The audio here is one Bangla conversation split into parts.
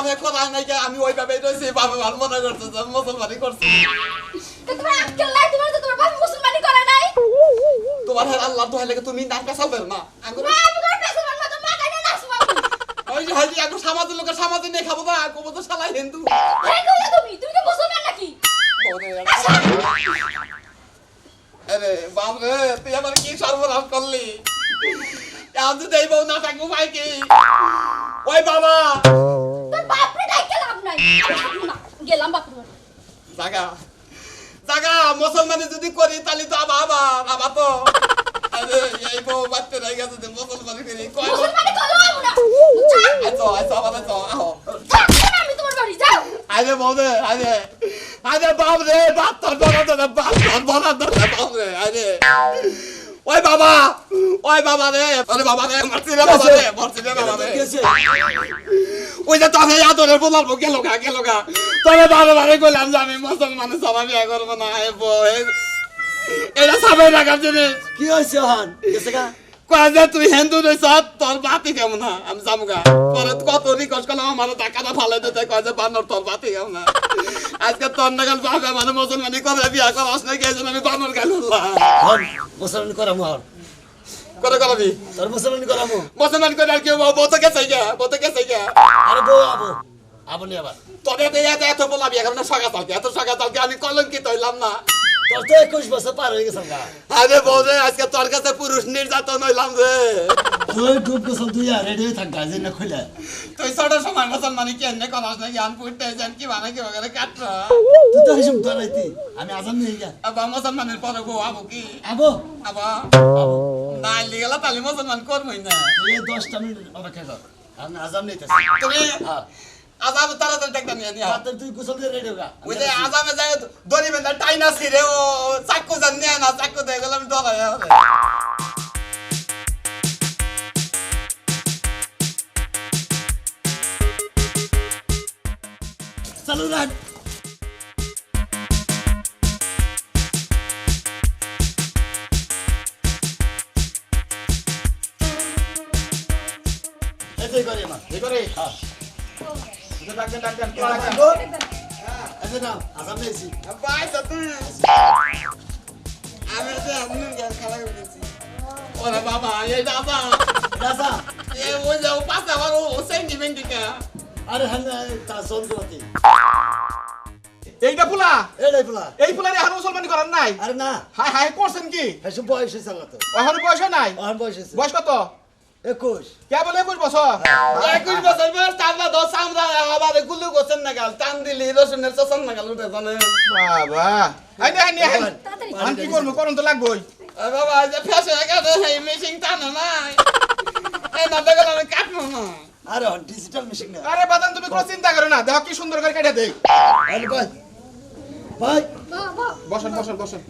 বাবারে করা নাই কে, আমি ওইভাবে রয়েছি বাবা ভালো মনে করছে আমি মুসলমানি করছি তোমার আক্কেল নাই তোমার তো তোমার বাপ মুসলমানি করে নাই। তোমার হের আল্লাহ তো হেলে তুমি নাম পেশাল দেন না আঙ্গুর আমি ওই যে হাজি আঙ্গুর সমাজের লোকের সমাজে নিয়ে খাব না তো শালা হিন্দু। হ্যাঁ কইলা তুমি? তুমি তো মুসলমান নাকি? আরে বাপ রে তুই আমার কি সর্বনাশ করলি? এখন তো দেই বউ না থাকব ভাই কি? ওই বাবা। তোর বাপরে ডাইকে লাভ নাই না। গেলাম বাপরে জাগা। জাগা মুসলমানি যদি করি তাহলে তো আবার আবার আবার তো। আরে এই বউ বাচ্চা রয়ে গেছে যে মুসলমানি করি মুসলমানি করো না। আচ্ছা আচ্ছা আবার আচ্ছা আহো। আমি তোমার বাড়ি যাও। আরে বৌদে আরে আরে বাপ রে বাপ তোর বড় বাপ তোর বড় বাপ রে আরে। ওই বাবা ওই বাবা রে আরে বাবা রে মারছি রে বাবা রে মারছি রে বাবা রে ওই যে তোর এই আদরের বলার গেল গা গেল গা তবে বাবা বারে কইলাম যে আমি মুসলমানের সবাই বিয়ে করব না এ বই এটা সবাই রাখার জিনিস কি হয়েছে হন গেছে গা কয় তুই হিন্দু রইছ তোর বাতি কেমন না আমি যামগা পরে কত রিকোয়েস্ট করলাম আমার টাকাটা ফালে দিতে কয় যে বানর তোর বাতি কেমন না আজকে তোর নাগাল বাবা মানে মুসলমানি করে বিয়া করাস না গেছিল আমি বানর গেল মুসলমান করামু হন করে করবি তোর মুসলমান করামু মুসলমান করে আর কেউ বলতে গেছে গা বলতে গেছে গা। আরে বউ আবো আবো নি আবার। তোদের এত এত বলাবি এখন না সগা তালকে এত সগা তালকে আমি কলঙ্কিত হইলাম না। তোর তো একুশ বছর পার হয়ে গেছে আরে বৌদে আজকে তোর কাছে পুরুষ নির্যাতন হইলাম রে। তুই ডুব গোসল তুই আর রেডি হয়ে থাক গাজে না খুলে। তুই ছোট সময় মুসলমানি কেন করাস না জ্ঞান পুড়তে যান কি মানে কি বাগারে কাটরা তুই তো হিসেব তোর আমি আজান নিয়ে গা আবার মুসলমানের পরে বউ আবু কি? আবো। আবো। নাই লিগেলা তাহলে মুসলমান করবই না তুই দশটা মিনিট অপেক্ষা কর। আমি আজান নিতেছি। তুমি আজাব তাড়াতাড়ি একটা নিয়ে নিয়া রাতে তুই গোসল দিয়ে রেডি হোগা ওই যে আজামে যায় দড়ি বেঁধে টাইনা ছিঁড়ে ও চাক্কু জান নিয়ে না চাক্কু দিয়ে গেলাম ডরাই হবে। চালু রাখ এটাই করি আমার এই করে হ্যাঁ ডাক্তার ডাক্তার রাখো এই যে নাও আজান নিয়েছি বাই তো তুই আমি যে আমি খেলা করতেছি ওরে বাবা এই দাদা। রাজা এ ও পাশে আবার ও সেন্টি মেন্টি কা আরে হ্যাঁ তা চন্দ্রমতি এইটা ফুলা? এটাই বলা এই ফুলারে এখন মুসলমানি করার নাই? আরে না। হাই হাই করছেন কি? এসব বয়স হয়েছে তো। এখন বয়স হয় নাই? আমার বয়স বয়স কত? একুশ। কে বলে একুশ বছর? একুশ বছর বয়স তারপর দশ আমরা আবার গুলু গোছেন না গাল টান দিলি রসুনের চষণ না গাল উঠে জানে। বাবা। আই নে আই নে আমি কি করব? করুন তো লাগবোই। এ বাবা যে ফেসে গেছে এই মেশিন টানো নাই। এই না দেখলে আমি কাটবো না। আরে ডিজিটাল মেশিন না। আরে বাদান তুমি কোনো চিন্তা করো না। দেখো কি সুন্দর করে কেটে দেই। ভাই। বসেন বসেন বসেন।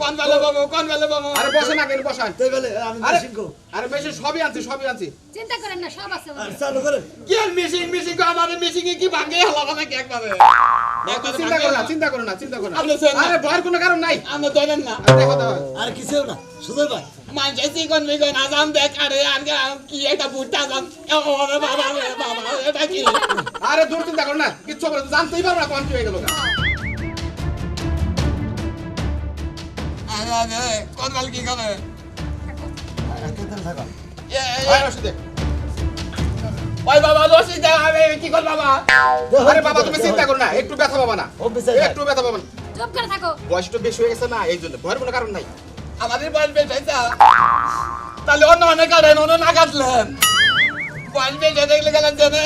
কোন বেলে বাবু কোন বেলে বাবু আরে বসেন আগে বসেন। তুই বলে? আমি মেশিন কো আরে বেশি সবই আনছি সবই আনছি। চিন্তা করেন না সব আছে আর আমাদের। চালু করে কি আর মিশিং মিশিং আমার মিশিং কি ভাঙে হলো নাকি একবারে চিন্তা করো না চিন্তা করো না চিন্তা করো না। আরে ভয়ের কোনো কারণ নাই। আমরা ধরেন না। আরে দেখো আর কিছু না শুধু ভাই। আজাম দেখ আরে আর কি একটা বুটটা আজাম ওরে বাবা রে বাবা এটা কি? আরে দূর চিন্তা করো না কিচ্ছু করে জানতেই পারো না কোন কি হয়ে গেল। আরে বেল কি করে ওই বাবা রশি দে আমি কি কর বাবা? আরে বাবা তুমি চিন্তা করো না একটু ব্যথা পাবা না। একটু ব্যথা পাবা না। চুপ করে থাকো। বয়স একটু বেশি হয়ে গেছে না এই জন্য। ভয়ের কোনো কারণ নাই। আমাদের বয়স বেশ তাহলে অন্য অনেক কাটেন অন্য না কাটলেন। বয়স বেশ দেখলে গেলেন যে না,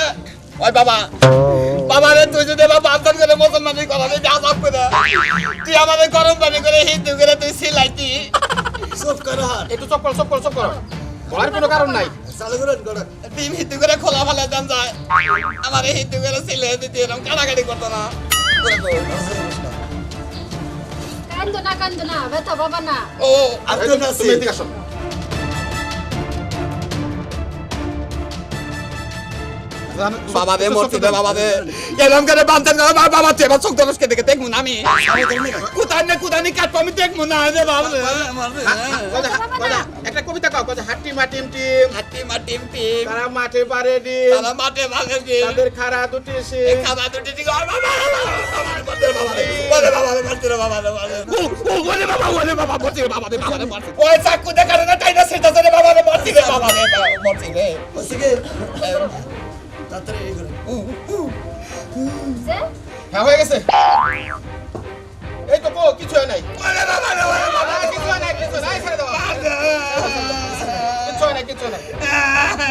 ওই বাবা। বাবা রে তুই যদি এবার বান্ধন করে মুসলমানি করালে যা সব করে তুই আমাদের গরম পানি করে হিন্দু করে তুই সিলাইতি সব করে একটু চপ করো চপ করো চপ করো। ভয়ের কোনো কারণ নাই। চালু করে করে তুই হিন্দু করে খোলা ফেলে দেন যায়। আমার এই হিন্দু করে সিলে দিতে এরকম কাটাকাটি করতো না। করে। কান্দো না কান্দো না ব্যথা বাবা না। ও আর তুমি এদিকে আসো। বাবা রে মরছি রে বাবা রে এরম করে বান্ধন করে বাবা বাবা এবার চোখ দরজকে দেখে দেখব না আমি কোথায় না নিয়ে কাটবো আমি দেখব না রে বাবা একটা কবিতা কও কজা হাট্টি মাটিম টিম হাতি মা টিম টিম তারা মাঠে পারে ডিম তারা মাঠে ভাগে যে তাদের খাড়া দুটি সিং খাবার দুটি হয় বাবা বাবা বাবা বাবা বাবা বাবা বাবা বাবা ওই চাকু দেখা না তাই না সেটা বাবা বাবা রে মরছি রে বসে গে তাড়াতাড়ি এই করে হ্যাঁ হয়ে গেছে। এই তো কো কিছু হয় নাই। ওরে বাবা রে ওরে বাবা আরে, কিছু হয় নাই কিছু নাই ছেড়ে দাও। কিছু হয় নাই কিছু নাই।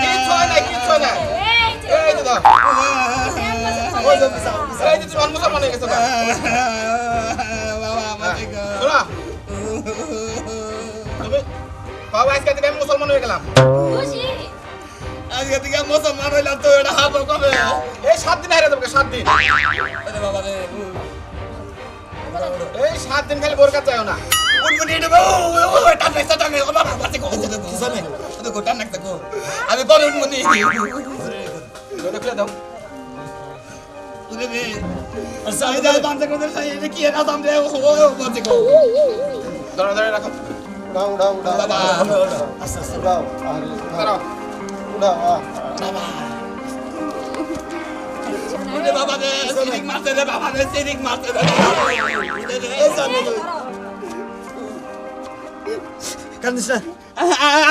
কিছু হয় নাই কিছু নাই। এই তো দাও। এই তুমি মুসলমান হয়ে গেছো। বাবা মরছি শোনা। তুমি বাবা আজকে আমি মুসলমান হয়ে গেলাম। খুশি? আজকে থেকে মুসলমান হইলাম তো এটা হাবো কবে? এই সাত দিন হারিয়ে দেবো সাত দিন। বাবা রে এই সাত দিন খালি বোরকা চাইও না। আমি উনগুনি ওটা খুলে দাও। উনি রে সাই দা বান্দে করে সাই এটা কি না দাম রে? ও মরছি গো ধরে ধরে রাখো। উড়াও উড়াও উড়াও বাবা আস্তে আস্তে উড়াও বাবা রে সিরিক মারতে রে বাবা রে সিরিক মারতে রে কান্দিস না।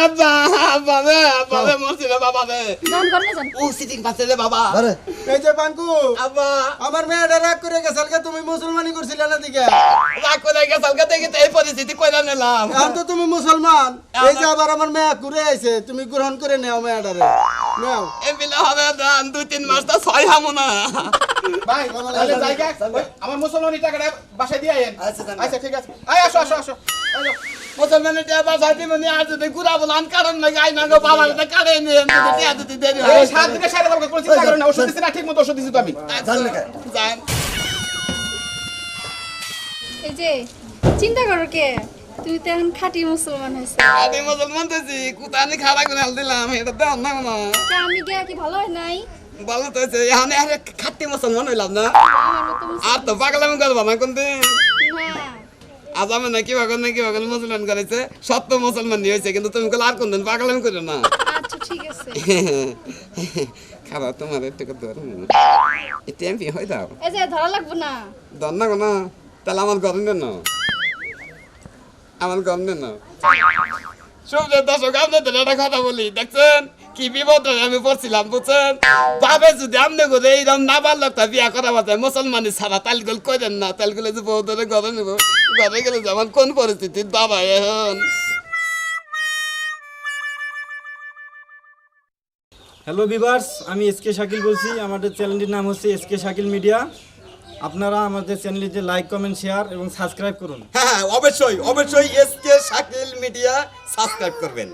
আব্বা আব্বা রে আব্বা রে মরছি রে বাবা রে। গান করনে যান। ও সিরিক মারতে রে বাবা। ধরে এই যে পাঙ্কু আব্বা। আমার মেয়েটা রাগ করে গেছে তুমি মুসলমানি করছিলে না দিকে? রাগ করে গেছে কালকে দেখি তো এই পরিস্থিতি কইরা নিলাম। এখন তো তুমি মুসলমান। এই যে আবার আমার মেয়ে ঘুরে আইছে তুমি গ্রহণ করে নেও মেয়েটারে। নেও। এমবিলে হবে দান দুই তিন মাস তো ছয় হামু না। ভাই তাহলে জায়গা ওই, আমার মুসলমানি টাকাটা বাসায় দিয়ে আইন আচ্ছা, আচ্ছা ঠিক আছে। আয় আসো আসো আসো। মুসলমানের টিয়া বাসায় দিব নি আর যদি গুড়া বলান কারণ না গাই না গো বাবা কারে নি টিয়া যদি দেরি হয়। সাত দিনে সাড়ে দেবো কোনো চিন্তা করো না ওষুধ দিচ্ছি না ঠিক মতো ওষুধ দিচ্ছি তো আমি। জান এই যে চিন্তা করো কে? তুমি তো এখন খাঁটি মুসলমান হয়েছে। আমি মুসলমান তেছি কুতানি খাড়া করে হাল দিলাম এটা দেন না না আমি গিয়া কি ভালো হয় নাই? ভালো তো হয়েছে এখন আরে খাটি মুসলমান হইলাম না। আমার আর তো পাগলামি করব না কোন দিন। আজ আমি না কি পাগল না কি পাগল মুসলমান করেছে সত্য মুসলমান নিয়ে হয়েছে কিন্তু তুমি আর কোন দিন পাগলামি করো না। আচ্ছা ঠিক আছে। খাবার তোমার একটু ধরুন এটা এমপি হয়ে যাও। এই যে ধরা লাগবো না। ধর না তাহলে আমার গরম দেন আমার গরম দেন দর্শক আপনাদের একটা কথা বলি দেখছেন? কি বিপদ আমি পড়ছিলাম বুঝছেন? ভাবে যদি আপনি করে এইরকম না পারলে একটা বিয়া করা বাজে মুসলমানি ছাড়া তালগুল করেন না তালগুলো যে বউ ধরে ঘরে নেব ঘরে গেলে যেমন কোন পরিস্থিতির বাবা এখন? হ্যালো বিভার্স আমি এস কে শাকিল বলছি আমাদের চ্যানেলটির নাম হচ্ছে এস কে শাকিল মিডিয়া আপনারা আমাদের চ্যানেলটিতে লাইক কমেন্ট শেয়ার এবং সাবস্ক্রাইব করুন। হ্যাঁ অবশ্যই অবশ্যই S K Shakil media subscribe করবেন।